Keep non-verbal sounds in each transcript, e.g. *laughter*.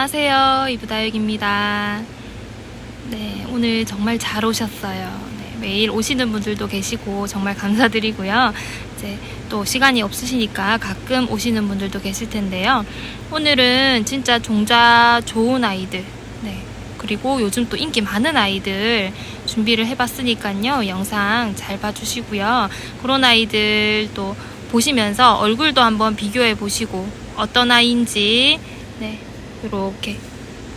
안녕하세요. 이부다육입니다. 네, 오늘 정말 잘 오셨어요. 네, 매일 오시는 분들도 계시고 정말 감사드리고요. 이제 또 시간이 없으시니까 가끔 오시는 분들도 계실 텐데요. 오늘은 진짜 종자 좋은 아이들, 네, 그리고 요즘 또 인기 많은 아이들 준비를 해봤으니까요. 영상 잘 봐주시고요. 그런 아이들 또 보시면서 얼굴도 한번 비교해 보시고 어떤 아이인지 네, 이렇게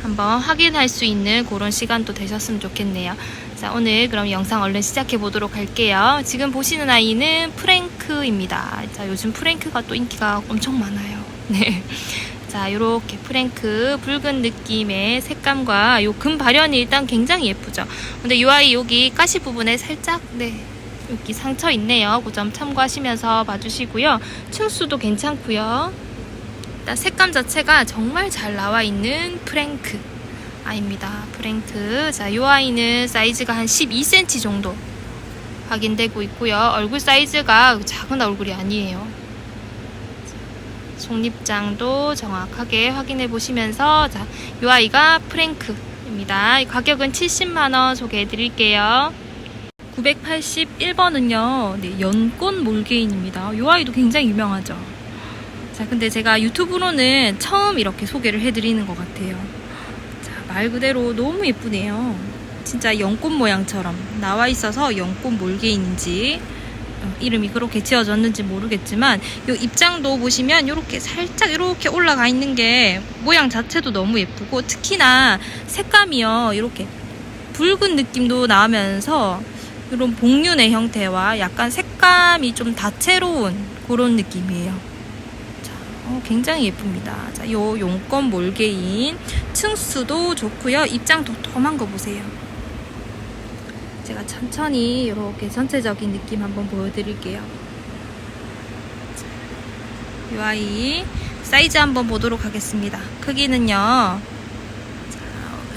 한번 확인할 수 있는 그런 시간도 되셨으면 좋겠네요. 자, 오늘 그럼 영상 얼른 시작해 보도록 할게요. 지금 보시는 아이는 프랭크입니다. 자, 요즘 프랭크가 또 인기가 엄청 많아요. *laughs* 네. 자, 요렇게 프랭크 붉은 느낌의 색감과 요 금 발현이 일단 굉장히 예쁘죠. 근데 이 아이 여기 가시 부분에 살짝 네. 여기 상처 있네요. 그 점 참고하시면서 봐주시고요. 층수도 괜찮고요. 일단 색감 자체가 정말 잘 나와 있는 프랭크 아입니다. 프랭크. 자, 이 아이는 사이즈가 한 12cm 정도 확인되고 있고요. 얼굴 사이즈가 작은 얼굴이 아니에요. 속립장도 정확하게 확인해 보시면서 자, 이 아이가 프랭크입니다. 가격은 70만 원 소개해 드릴게요. 981번은요, 네, 연꽃 몰개인입니다. 이 아이도 굉장히 유명하죠. 자, 근데 제가 유튜브로는 처음 이렇게 소개를 해드리는 것 같아요. 자, 말 그대로 너무 예쁘네요. 진짜 연꽃 모양처럼 나와 있어서 연꽃 몰개인인지 어, 이름이 그렇게 지어졌는지 모르겠지만 이 입장도 보시면 이렇게 살짝 이렇게 올라가 있는 게 모양 자체도 너무 예쁘고 특히나 색감이요 이렇게 붉은 느낌도 나면서 이런 복륜의 형태와 약간 색감이 좀 다채로운 그런 느낌이에요. 자, 어, 굉장히 예쁩니다. 자, 요 용건 몰개인 층수도 좋고요. 입장 도톰한 거 보세요. 제가 천천히 이렇게 전체적인 느낌 한번 보여드릴게요. 자, 이 아이 사이즈 한번 보도록 하겠습니다. 크기는요. 자,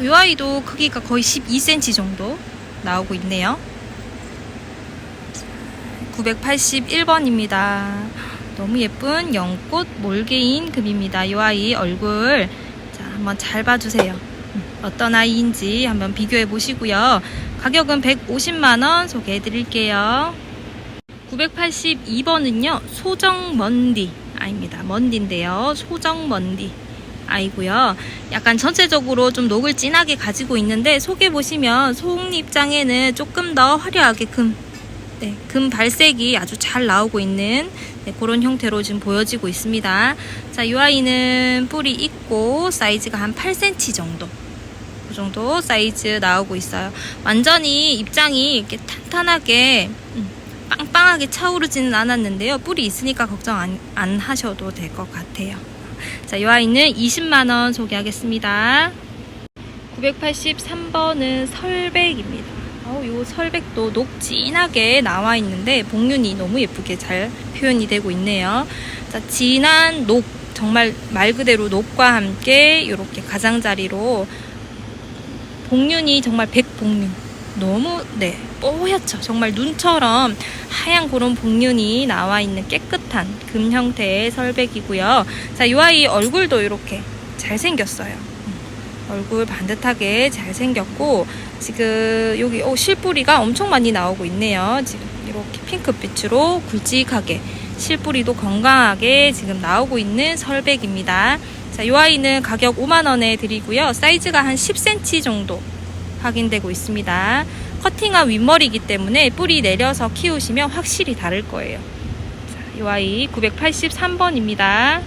이 아이도 크기가 거의 12cm 정도 나오고 있네요. 981번입니다. 너무 예쁜 연꽃 몰개인 금입니다. 이 아이 얼굴 자 한번 잘 봐주세요. 음, 어떤 아이인지 한번 비교해 보시고요. 가격은 150만원 소개해 드릴게요. 982번은요. 소정먼디 아입니다. 먼디인데요. 소정먼디 아이고요. 약간 전체적으로 좀 녹을 진하게 가지고 있는데 속에 보시면 속입장에는 조금 더 화려하게 금 네, 금 발색이 아주 잘 나오고 있는 네, 그런 형태로 지금 보여지고 있습니다. 자, 이 아이는 뿔이 있고 사이즈가 한 8cm 정도. 그 정도 사이즈 나오고 있어요. 완전히 입장이 이렇게 탄탄하게 음, 빵빵하게 차오르지는 않았는데요. 뿔이 있으니까 걱정 안, 안 하셔도 될 것 같아요. 자, 이 아이는 20만원 소개하겠습니다. 983번은 설백입니다. 어, 요 설백도 녹 진하게 나와 있는데 복륜이 너무 예쁘게 잘 표현이 되고 있네요. 자, 진한 녹, 정말 말 그대로 녹과 함께 이렇게 가장자리로 복륜이 정말 백복륜. 너무 네 뽀얗죠. 정말 눈처럼 하얀 그런 복륜이 나와 있는 깨끗한 금 형태의 설백이고요. 자, 이 아이 얼굴도 이렇게 잘 생겼어요. 얼굴 반듯하게 잘 생겼고 지금 여기 어, 실뿌리가 엄청 많이 나오고 있네요. 지금 이렇게 핑크빛으로 굵직하게 실뿌리도 건강하게 지금 나오고 있는 설백입니다. 자, 이 아이는 가격 5만 원에 드리고요. 사이즈가 한 10cm 정도 확인되고 있습니다. 커팅한 윗머리이기 때문에 뿌리 내려서 키우시면 확실히 다를 거예요. 자, 이 아이 983번입니다.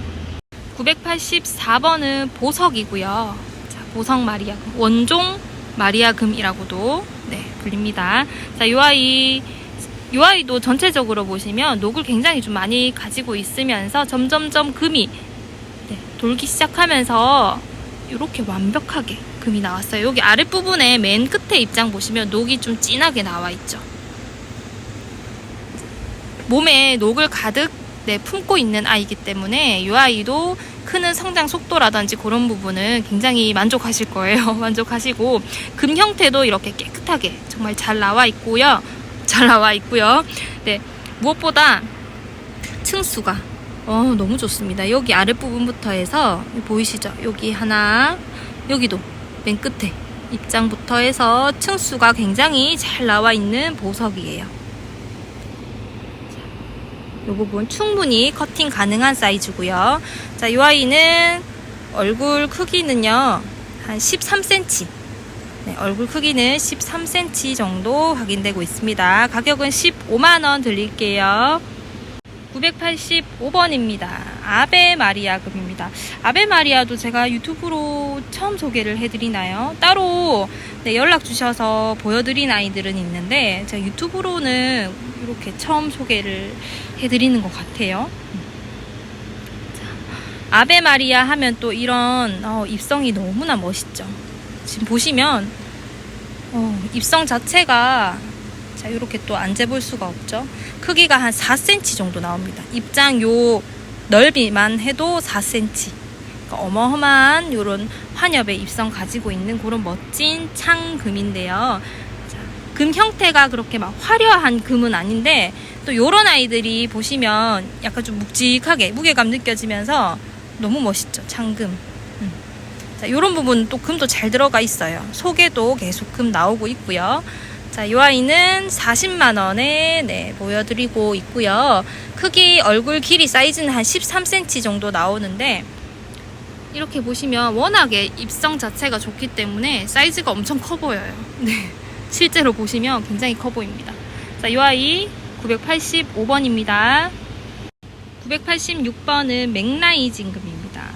984번은 보석이고요. 자, 보석 마리아금 원종 마리아금이라고도 네, 불립니다. 자, 이 아이 이 아이도 전체적으로 보시면 녹을 굉장히 좀 많이 가지고 있으면서 점점점 금이 네, 돌기 시작하면서 이렇게 완벽하게 금이 나왔어요. 여기 아랫부분에 맨 끝에 입장 보시면 녹이 좀 진하게 나와 있죠. 몸에 녹을 가득 네, 품고 있는 아이기 때문에 이 아이도 크는 성장 속도라든지 그런 부분은 굉장히 만족하실 거예요. *laughs* 만족하시고 금 형태도 이렇게 깨끗하게 정말 잘 나와 있고요. 잘 나와 있고요. 네, 무엇보다 층수가 어, 너무 좋습니다. 여기 아랫부분부터 해서 보이시죠? 여기 하나, 여기도 맨 끝에 입장부터 해서 층수가 굉장히 잘 나와 있는 보석이에요. 이 부분 충분히 커팅 가능한 사이즈고요. 자, 이 아이는 얼굴 크기는요, 한 13cm. 네, 얼굴 크기는 13cm 정도 확인되고 있습니다. 가격은 15만원 드릴게요. 985번입니다. 아베 마리아급입니다. 아베 마리아도 제가 유튜브로 처음 소개를 해드리나요? 따로 네, 연락 주셔서 보여드린 아이들은 있는데 제가 유튜브로는 이렇게 처음 소개를 해드리는 것 같아요. 자, 아베 마리아 하면 또 이런 어, 입성이 너무나 멋있죠. 지금 보시면 어, 입성 자체가 자 이렇게 또 안 재볼 수가 없죠. 크기가 한 4cm 정도 나옵니다. 입장 요 넓이만 해도 4cm. 그러니까 어마어마한 요런 환엽의 입성 가지고 있는 그런 멋진 창금인데요. 자, 금 형태가 그렇게 막 화려한 금은 아닌데 또 요런 아이들이 보시면 약간 좀 묵직하게 무게감 느껴지면서 너무 멋있죠. 창금. 음. 자, 요런 부분 또 금도 잘 들어가 있어요. 속에도 계속 금 나오고 있고요. 자, 이 아이는 40만 원에 네, 보여드리고 있고요. 크기, 얼굴 길이 사이즈는 한 13cm 정도 나오는데, 이렇게 보시면 워낙에 입성 자체가 좋기 때문에 사이즈가 엄청 커 보여요. *laughs* 네. 실제로 보시면 굉장히 커 보입니다. 자, 이 아이 985번입니다. 986번은 맥라이징 금입니다.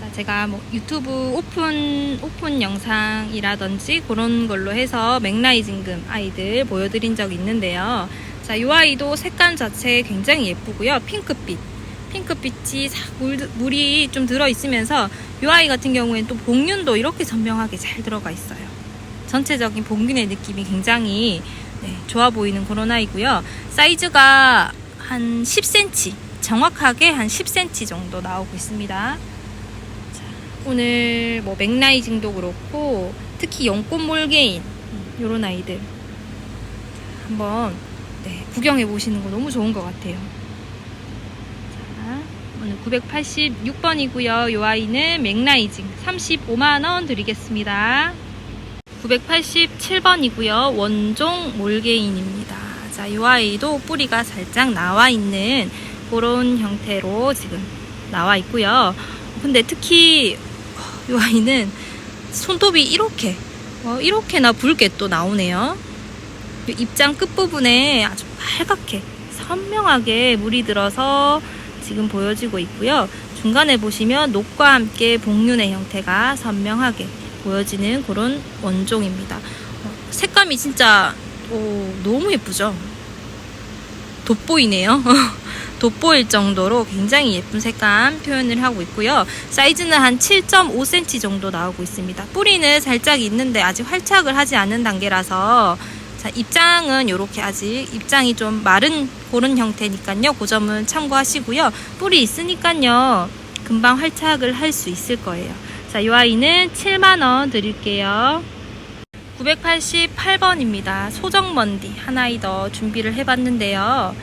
자, 제가 뭐 유튜브 오픈 오픈 영상이라든지 그런 걸로 해서 맥라이징 금 아이들 보여드린 적 있는데요. 자, 이 아이도 색감 자체 굉장히 예쁘고요. 핑크빛. 핑크빛이 싹 물, 물이 좀 들어 있으면서 이 아이 같은 경우에는 또 복륜도 이렇게 선명하게 잘 들어가 있어요. 전체적인 복륜의 느낌이 굉장히 네, 좋아 보이는 그런 아이고요. 사이즈가 한 10cm, 정확하게 한 10cm 정도 나오고 있습니다. 자, 오늘 뭐 맥라이징도 그렇고 특히 연꽃 몰개인 이런 아이들 자, 한번 네, 구경해 보시는 거 너무 좋은 것 같아요. 자, 오늘 986번이고요. 이 아이는 맥라이징 35만 원 드리겠습니다. 987번이고요. 원종 몰개인입니다. 자, 이 아이도 뿌리가 살짝 나와 있는 그런 형태로 지금 나와 있고요. 근데 특히 이 아이는 손톱이 이렇게 어, 이렇게나 붉게 또 나오네요. 이 입장 끝부분에 아주 빨갛게 선명하게 물이 들어서 지금 보여지고 있고요. 중간에 보시면 녹과 함께 복륜의 형태가 선명하게 보여지는 그런 원종입니다. 어, 색감이 진짜 오, 너무 예쁘죠? 돋보이네요. *laughs* 돋보일 정도로 굉장히 예쁜 색감 표현을 하고 있고요. 사이즈는 한 7.5cm 정도 나오고 있습니다. 뿌리는 살짝 있는데 아직 활착을 하지 않은 단계라서 자, 입장은 이렇게 아직 입장이 좀 마른 그런 형태니까요. 그 점은 참고하시고요. 뿌리 있으니까요. 금방 활착을 할 수 있을 거예요. 자, 이 아이는 7만원 드릴게요. 988번입니다. 소정먼디 하나 더 준비를 해봤는데요.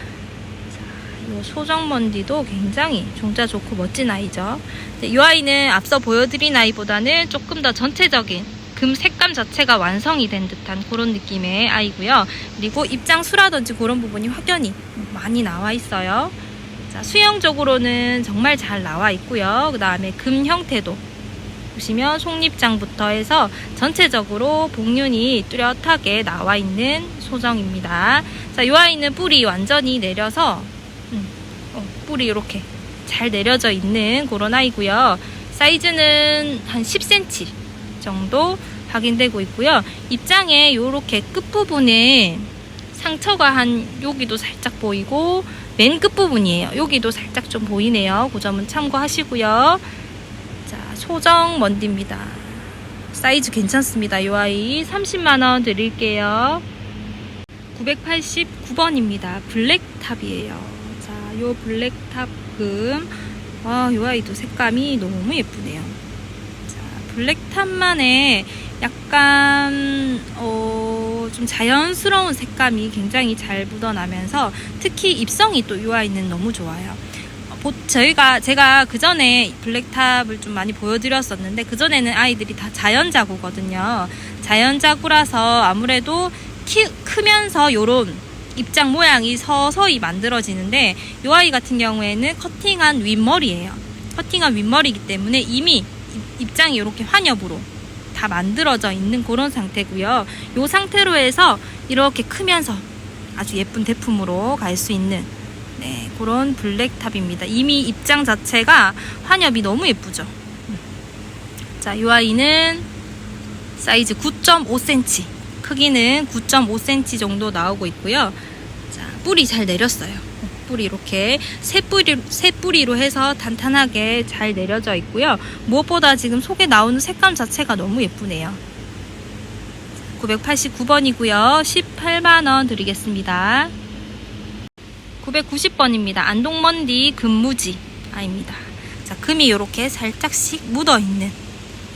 소정먼디도 굉장히 종자 좋고 멋진 아이죠. 이 아이는 앞서 보여드린 아이보다는 조금 더 전체적인 금 색감 자체가 완성이 된 듯한 그런 느낌의 아이고요. 그리고 입장 수라든지 그런 부분이 확연히 많이 나와 있어요. 자, 수영적으로는 정말 잘 나와 있고요. 그 다음에 금 형태도 보시면 속립장부터 해서 전체적으로 복륜이 뚜렷하게 나와 있는 소정입니다. 자, 이 아이는 뿌리 완전히 내려서 음, 어, 뿌리 이렇게 잘 내려져 있는 그런 아이고요. 사이즈는 한 10cm 정도 확인되고 있고요. 입장에 이렇게 끝부분에 상처가 한 여기도 살짝 보이고 맨 끝부분이에요. 여기도 살짝 좀 보이네요. 그 점은 참고하시고요. 자, 소정 먼디입니다. 사이즈 괜찮습니다. 이 아이 30만원 드릴게요. 989번입니다. 블랙탑이에요. 자, 요 블랙탑 금. 와, 이 아이도 색감이 너무 예쁘네요. 자, 블랙탑만의 약간, 어, 좀 자연스러운 색감이 굉장히 잘 묻어나면서 특히 입성이 또이 아이는 너무 좋아요. 보- 저희가 제가 그 전에 블랙탑을 좀 많이 보여드렸었는데 그 전에는 아이들이 다 자연자구거든요. 자연자구라서 아무래도 키, 크면서 요런 입장 모양이 서서히 만들어지는데 이 아이 같은 경우에는 커팅한 윗머리예요. 커팅한 윗머리이기 때문에 이미 입- 입장이 이렇게 환엽으로 다 만들어져 있는 그런 상태고요. 이 상태로 해서 이렇게 크면서 아주 예쁜 제품으로 갈 수 있는 네, 그런 블랙탑입니다. 이미 입장 자체가 환엽이 너무 예쁘죠. 음. 자, 이 아이는 사이즈 9.5cm, 크기는 9.5cm 정도 나오고 있고요. 자, 뿌리 잘 내렸어요. 뿌리 이렇게 새 뿌리 새 뿌리로 해서 단단하게 잘 내려져 있고요. 무엇보다 지금 속에 나오는 색감 자체가 너무 예쁘네요. 989번이고요. 18만 원 드리겠습니다. 990번입니다. 안동먼디 금무지 아입니다. 자, 금이 이렇게 살짝씩 묻어 있는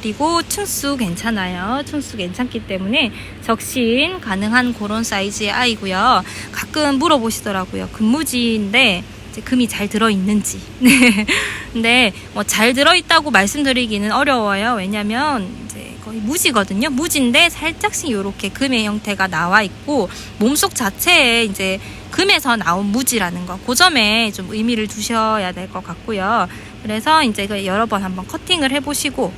그리고 층수 괜찮아요. 층수 괜찮기 때문에 적신 가능한 그런 사이즈의 아이고요. 가끔 물어보시더라고요. 금무지인데 금이 잘 들어 있는지. *laughs* 네. 근데 뭐 잘 들어 있다고 말씀드리기는 어려워요. 왜냐면 거의 무지거든요. 무지인데 살짝씩 이렇게 금의 형태가 나와 있고 몸속 자체에 이제 금에서 나온 무지라는 거. 그 점에 좀 의미를 두셔야 될 것 같고요. 그래서 이제 그 여러 번 한번 커팅을 해보시고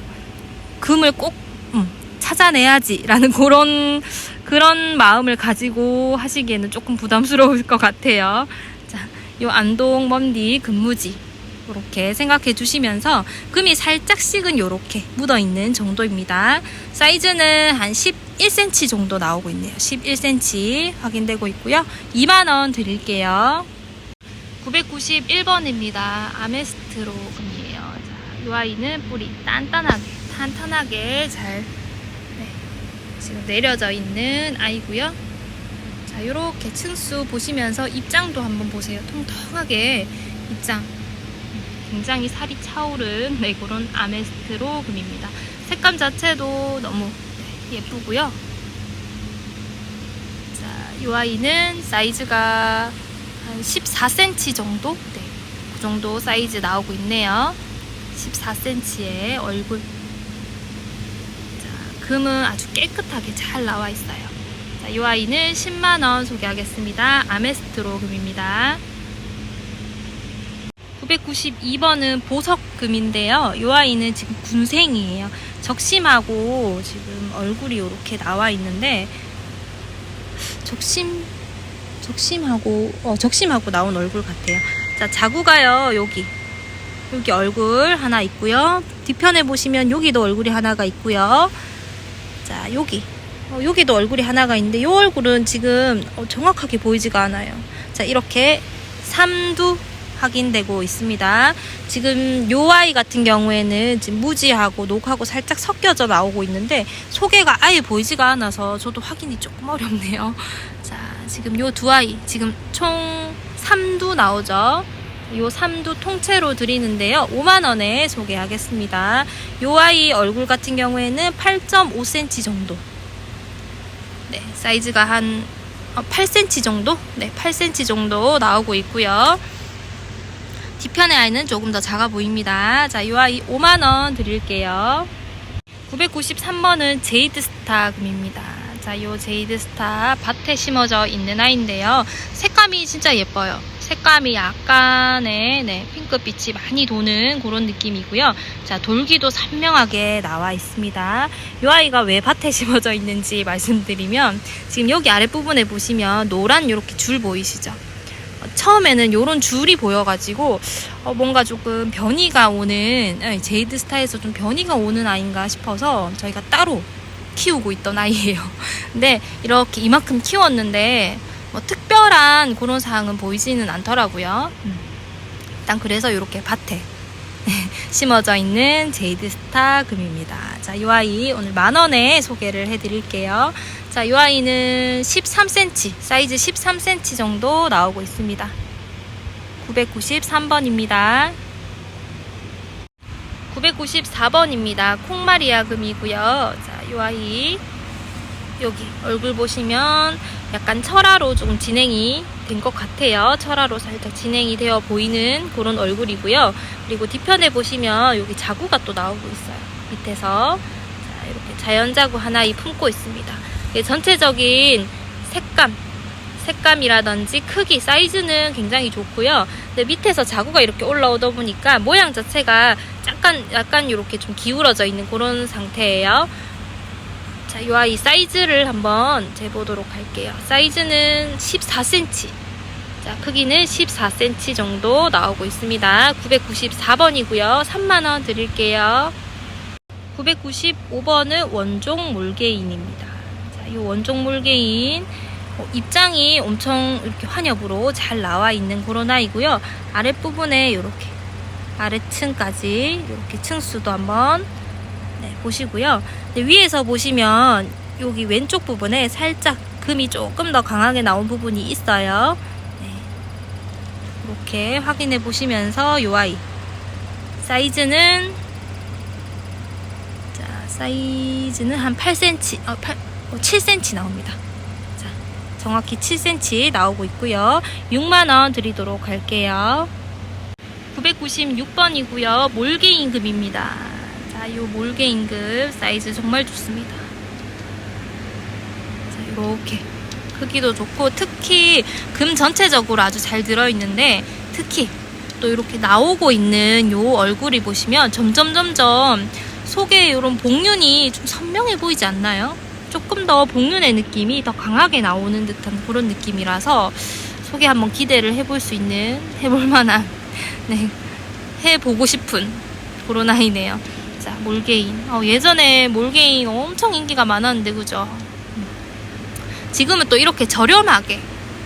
금을 꼭 음, 찾아내야지라는 *laughs* 그런 그런 마음을 가지고 하시기에는 조금 부담스러울 것 같아요. 자, 요 안동 먼디 금무지 이렇게 생각해 주시면서 금이 살짝씩은 이렇게 묻어 있는 정도입니다. 사이즈는 한 11cm 정도 나오고 있네요. 11cm 확인되고 있고요. 2만 원 드릴게요. 991번입니다. 아메스트로 금이에요. 자, 이 아이는 뿌리 단단하게, 탄탄하게 잘 네, 지금 내려져 있는 아이고요. 자, 이렇게 층수 보시면서 입장도 한번 보세요. 통통하게 입장. 굉장히 살이 차오른 네, 그런 아메스트로 금입니다. 색감 자체도 너무 네, 예쁘고요. 자, 이 아이는 사이즈가 한 14cm 정도? 네. 그 정도 사이즈 나오고 있네요. 14cm의 얼굴. 자, 금은 아주 깨끗하게 잘 나와 있어요. 자, 이 아이는 10만원 소개하겠습니다. 아메스트로 금입니다. 992번은 보석금인데요. 이 아이는 지금 군생이에요. 적심하고 지금 얼굴이 이렇게 나와 있는데 적심 적심하고 어, 적심하고 나온 얼굴 같아요. 자 자구가요 여기 여기 얼굴 하나 있고요. 뒤편에 보시면 여기도 얼굴이 하나가 있고요. 자 여기 어, 여기도 얼굴이 하나가 있는데 이 얼굴은 지금 어, 정확하게 보이지가 않아요. 자 이렇게 삼두 확인되고 있습니다. 지금 요 아이 같은 경우에는 지금 무지하고 녹하고 살짝 섞여져 나오고 있는데 소개가 아예 보이지가 않아서 저도 확인이 조금 어렵네요. *laughs* 자, 지금 요 두 아이 지금 총 3두 나오죠. 요 3두 통째로 드리는데요. 5만 원에 소개하겠습니다. 요 아이 얼굴 같은 경우에는 8.5cm 정도. 네, 사이즈가 한 8cm 정도? 네, 8cm 정도 나오고 있고요. 뒤편의 아이는 조금 더 작아 보입니다. 자, 이 아이 5만원 드릴게요. 993번은 제이드 스타 금입니다. 자, 요 제이드 스타 밭에 심어져 있는 아이인데요. 색감이 진짜 예뻐요. 색감이 약간의 네, 핑크빛이 많이 도는 그런 느낌이고요. 자, 돌기도 선명하게 나와 있습니다. 이 아이가 왜 밭에 심어져 있는지 말씀드리면 지금 여기 아랫부분에 보시면 노란 이렇게 줄 보이시죠? 어, 처음에는 이런 줄이 보여가지고 어, 뭔가 조금 변이가 오는 예, 제이드 스타에서 좀 변이가 오는 아이인가 싶어서 저희가 따로 키우고 있던 아이예요. *laughs* 근데 이렇게 이만큼 키웠는데 뭐 특별한 그런 사항은 보이지는 않더라고요. 음. 일단 그래서 이렇게 밭에 *laughs* 심어져 있는 제이드 스타 금입니다. 자, 이 아이 오늘 만 원에 소개를 해드릴게요. 자, 이 아이는 13cm, 사이즈 13cm 정도 나오고 있습니다. 993번입니다. 994번입니다. 콩마리아 금이고요. 자, 이 아이 여기 얼굴 보시면 약간 철화로 조금 진행이 된 것 같아요. 철화로 살짝 진행이 되어 보이는 그런 얼굴이고요. 그리고 뒤편에 보시면 여기 자구가 또 나오고 있어요. 밑에서 자, 이렇게 자연 자구 하나 이 품고 있습니다. 이게 전체적인 색감, 색감이라든지 크기, 사이즈는 굉장히 좋고요. 근데 밑에서 자구가 이렇게 올라오다 보니까 모양 자체가 약간 약간 이렇게 좀 기울어져 있는 그런 상태예요. 자, 요 아이 사이즈를 한번 재보도록 할게요. 사이즈는 14cm. 자, 크기는 14cm 정도 나오고 있습니다. 994번이고요. 3만원 드릴게요. 995번은 원종 몰개인입니다. 자, 이 원종 몰개인 어, 입장이 엄청 이렇게 환엽으로 잘 나와 있는 그런 아이고요. 아랫부분에 이렇게 아래층까지 이렇게 층수도 한번 네, 보시고요. 네, 위에서 보시면 여기 왼쪽 부분에 살짝 금이 조금 더 강하게 나온 부분이 있어요. 네. 이렇게 확인해 보시면서 요 아이 사이즈는 자 사이즈는 한 8cm, 어, 8, 어, 7cm 나옵니다. 자 정확히 7cm 나오고 있고요. 6만 원 드리도록 할게요. 996번이고요. 몰개 임금입니다. 자, 요 몰개 임금 사이즈 정말 좋습니다. 자, 이렇게 크기도 좋고 특히 금 전체적으로 아주 잘 들어 있는데 특히 또 이렇게 나오고 있는 요 얼굴이 보시면 점점 점점 속에 이런 복륜이 좀 선명해 보이지 않나요? 조금 더 복륜의 느낌이 더 강하게 나오는 듯한 그런 느낌이라서 속에 한번 기대를 해볼 수 있는 해볼 만한 *laughs* 네 해보고 싶은 그런 아이네요. 자 몰개인 어, 예전에 몰개인 엄청 인기가 많았는데 그죠? 음. 지금은 또 이렇게 저렴하게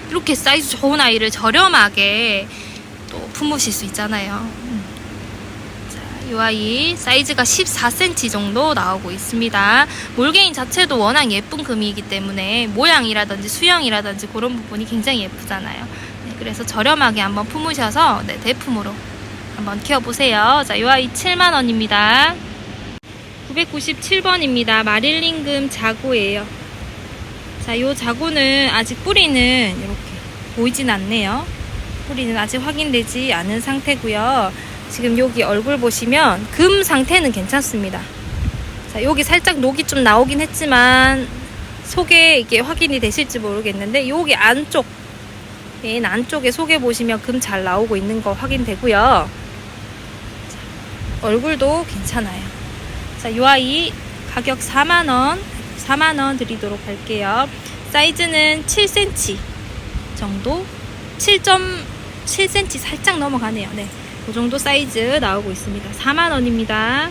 이렇게 사이즈 좋은 아이를 저렴하게 또 품으실 수 있잖아요. 아이 사이즈가 14cm 정도 나오고 있습니다. 몰개인 자체도 워낙 예쁜 금이기 때문에 모양이라든지 수영이라든지 그런 부분이 굉장히 예쁘잖아요. 네, 그래서 저렴하게 한번 품으셔서 네, 대품으로 한번 키워보세요. 자, 이 아이 7만원입니다. 997번입니다. 마릴린금 자구예요. 자, 이 자구는 아직 뿌리는 이렇게 보이진 않네요. 뿌리는 아직 확인되지 않은 상태고요. 지금 여기 얼굴 보시면 금 상태는 괜찮습니다. 자, 여기 살짝 녹이 좀 나오긴 했지만 속에 이게 확인이 되실지 모르겠는데 여기 안쪽 얘는 안쪽에 속에 보시면 금 잘 나오고 있는 거 확인되고요. 자, 얼굴도 괜찮아요. 자, 이 아이 가격 4만원, 4만원 드리도록 할게요. 사이즈는 7cm 정도? 7.7cm 살짝 넘어가네요. 네. 그 정도 사이즈 나오고 있습니다. 4만원입니다.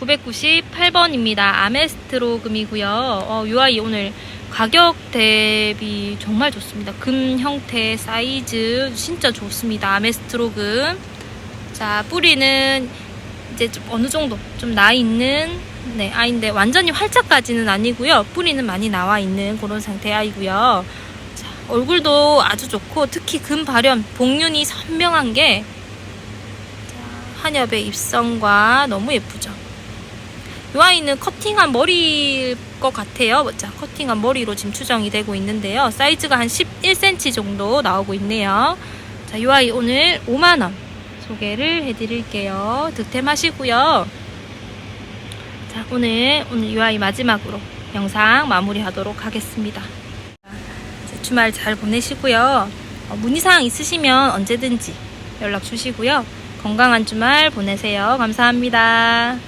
998번입니다. 아메스트로 금이고요. 어, 이 아이 오늘 가격 대비 정말 좋습니다. 금 형태, 사이즈 진짜 좋습니다. 아메스트로 금. 자, 뿌리는 이제 좀 어느 정도 좀 나 있는 네, 아이인데 완전히 활짝까지는 아니고요. 뿌리는 많이 나와 있는 그런 상태 아이고요. 자, 얼굴도 아주 좋고 특히 금 발현, 복륜이 선명한 게 자, 한엽의 입성과 너무 예쁘죠. 이 아이는 커팅한 머리일 것 같아요. 자, 커팅한 머리로 지금 추정이 되고 있는데요. 사이즈가 한 11cm 정도 나오고 있네요. 자, 이 아이 오늘 5만원 소개를 해드릴게요. 득템하시고요. 자, 오늘, 오늘 이 아이 마지막으로 영상 마무리하도록 하겠습니다. 자, 주말 잘 보내시고요. 어, 문의사항 있으시면 언제든지 연락 주시고요. 건강한 주말 보내세요. 감사합니다.